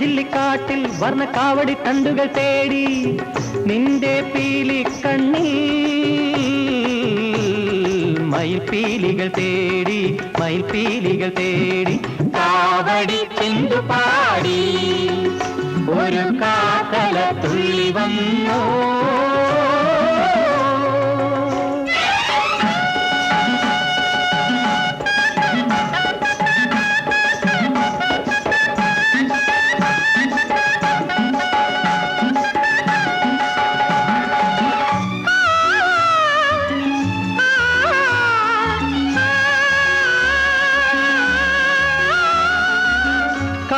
ചില്ലിക്കാട്ടിൽ വർണ കാവടി തണ്ടുകൾ തേടി നിന്റെ പീലി കണ്ണിൽ മയിൽപീലികൾ തേടി മയിൽപീലികൾ തേടി കാവടി ചെന്തു പാടി. ഒരു കാക്കല തുള്ളി വന്നോ.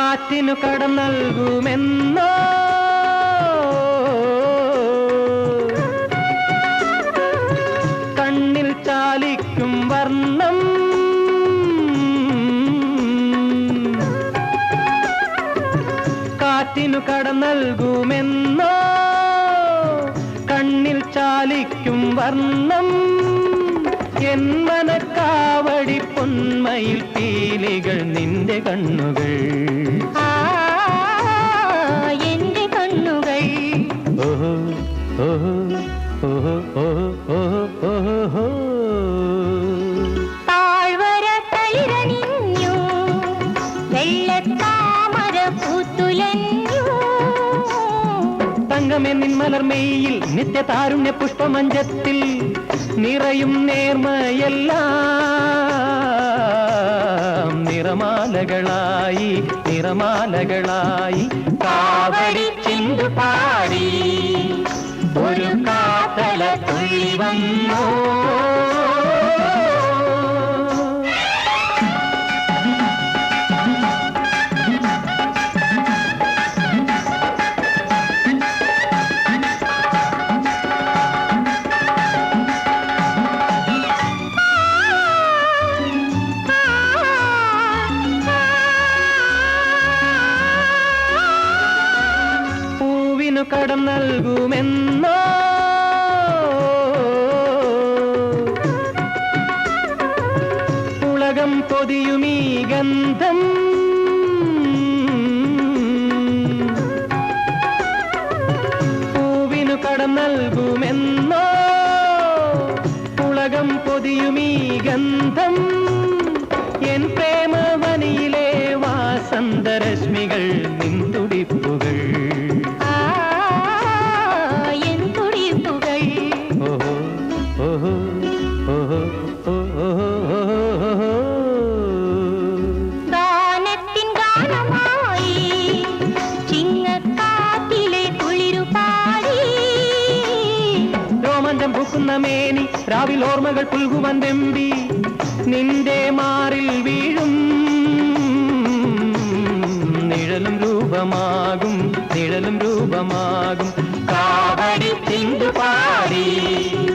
കാറ്റിനു കടം നൽകുമെന്നോ? കണ്ണിൽ ചാലിക്കും വർണം. കാറ്റിനു കടം നൽകുമെന്നോ? കണ്ണിൽ ചാലിക്കും വർണം. എൻ മനക്കാവടി പൊന്മയിൽ പീലികൾ നിന്റെ കണ്ണുകൾ. എന്റെ കണ്ണുകൾ. ഓഹോ ഓഹോ ഓഹോ ഓഹോ ഓഹോ ഓഹോ താഴ്വര തളിരണിഞ്ഞു വെള്ളത്താമര പൂത്തുലഞ്ഞു തങ്കമേ നിന്മലർമെയിൽ നിത്യതാരുണ്യ പുഷ്പമഞ്ചത്തിൽ നിറയും നേർമയെല്ലാം. നിറമാലകളായി നിറമാലകളായി കാവടി ചിന്തു പാടി. ഒരു കാത്തല തുള്ളി വന്നോ പൂവിനു കടം നൽകുമെന്നോ? ഉലകം പൊതിയുമീ ഗന്ധം. പൂവിനു കടം നൽകുമെന്നോ? ഉലകം പൊതിയുമീ ഗന്ധം. എൻ രോമാഞ്ചം പൂക്കുന്ന മേനി രാവിൽ ഓർമ്മകൾ പുൽകുവൻ നിന്റെ മാറിൽ വീഴും നിഴലും രൂപമാകും നിഴലും രൂപമാകും. കാവടി പാടി.